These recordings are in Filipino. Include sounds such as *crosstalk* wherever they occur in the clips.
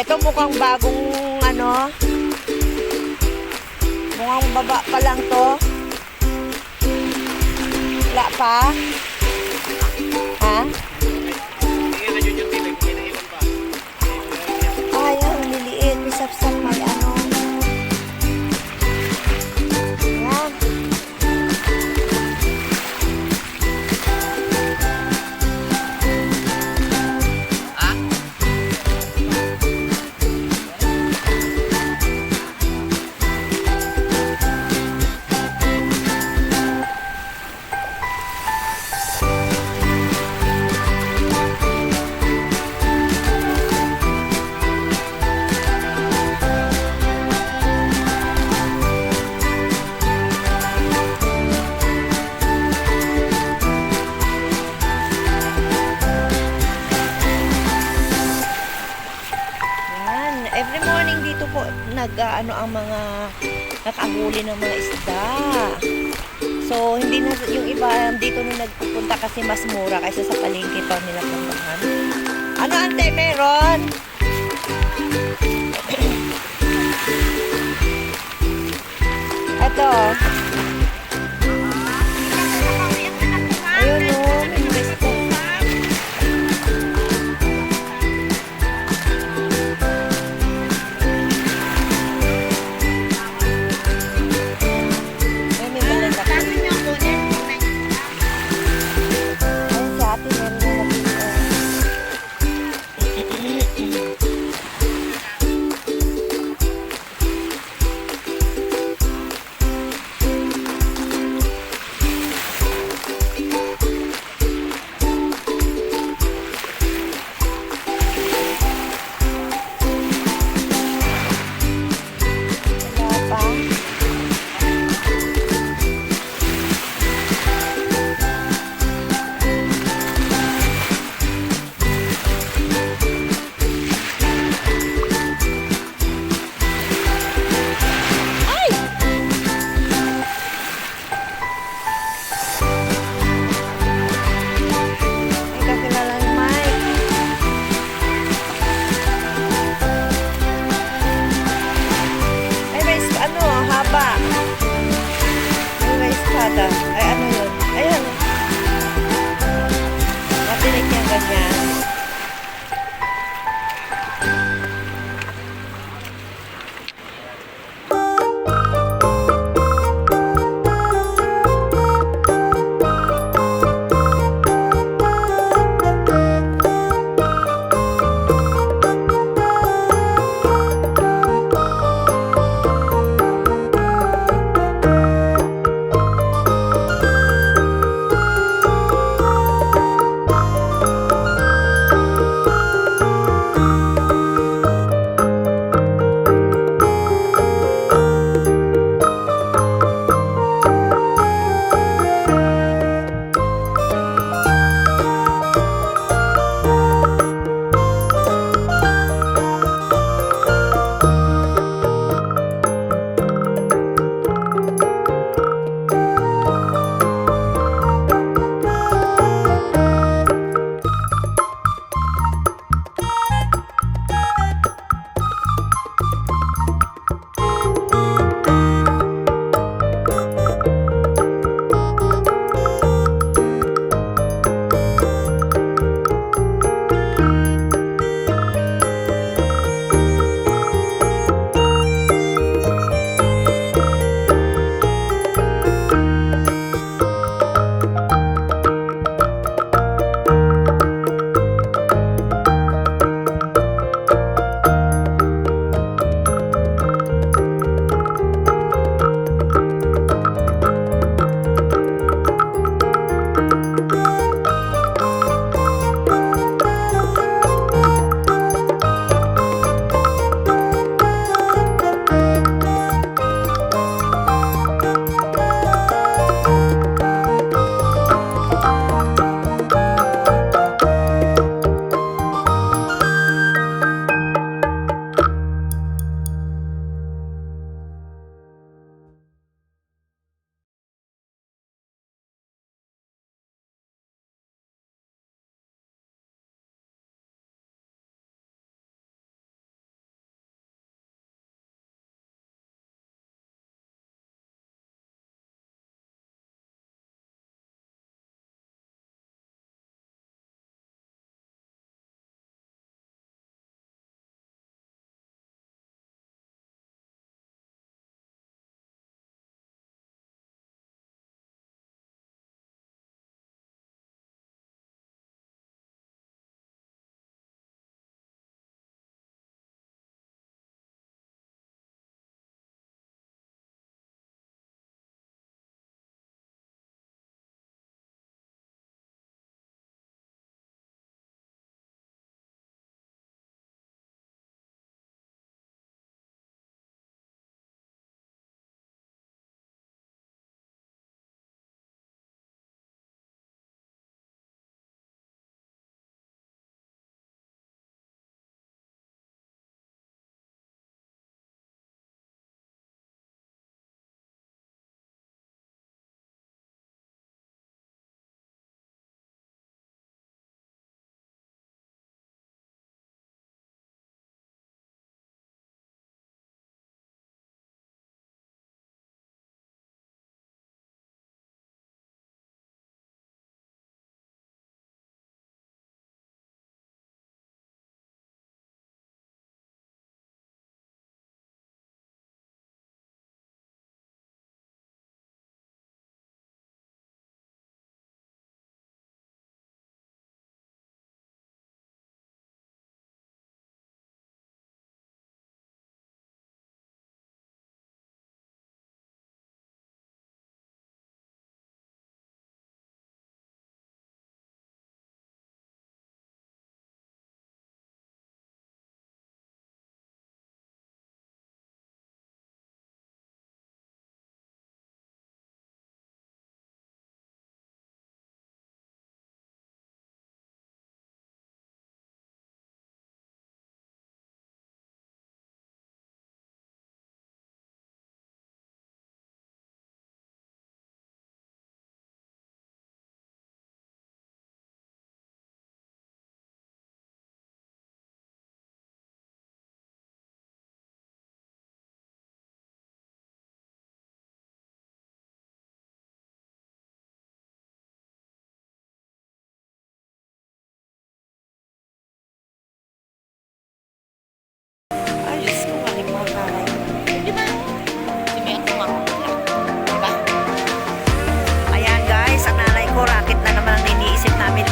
Ito mukhang bagong ano. Mukhang baba pa lang to. Wala pa. Ha? Ano ang mga nakahuli ng mga isda. So, hindi na yung iba dito na nagpupunta kasi mas mura kaysa sa palengke pa nila puntahan. Ano ante meron? *clears throat* Ito.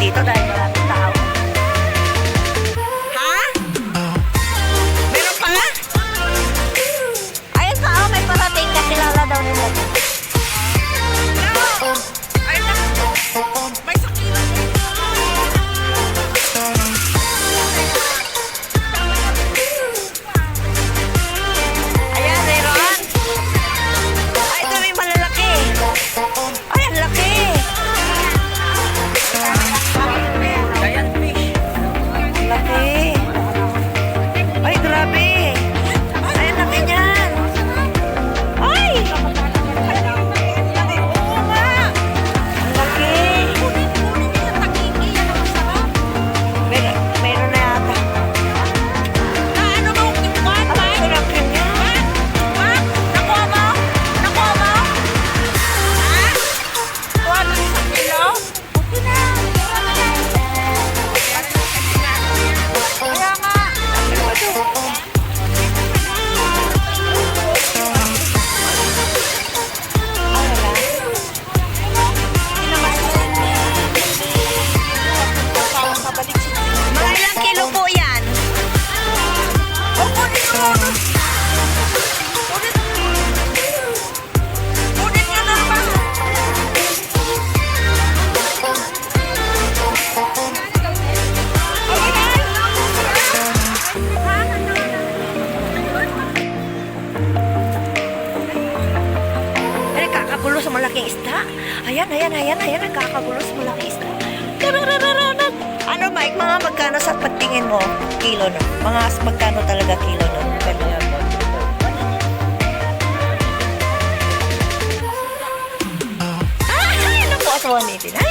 dito dahil ayan, ayan, nagkakagulos mula kay isda. Ano, Mike, mga magkano sa pagtingin mo? Kilo na. Mga magkano talaga kilo na? Ganyan mo. Ah, ano po sa 180 na?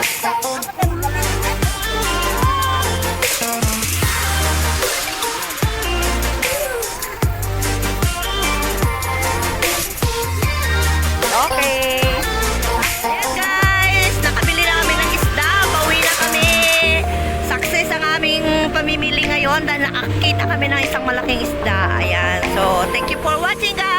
Okay. Guys, nakabili na kami isda. Pauwi na kami. Success ang aming pamimili ngayon dahil nakakita kami ng isang malaking isda. Ayan. So, thank you for watching guys.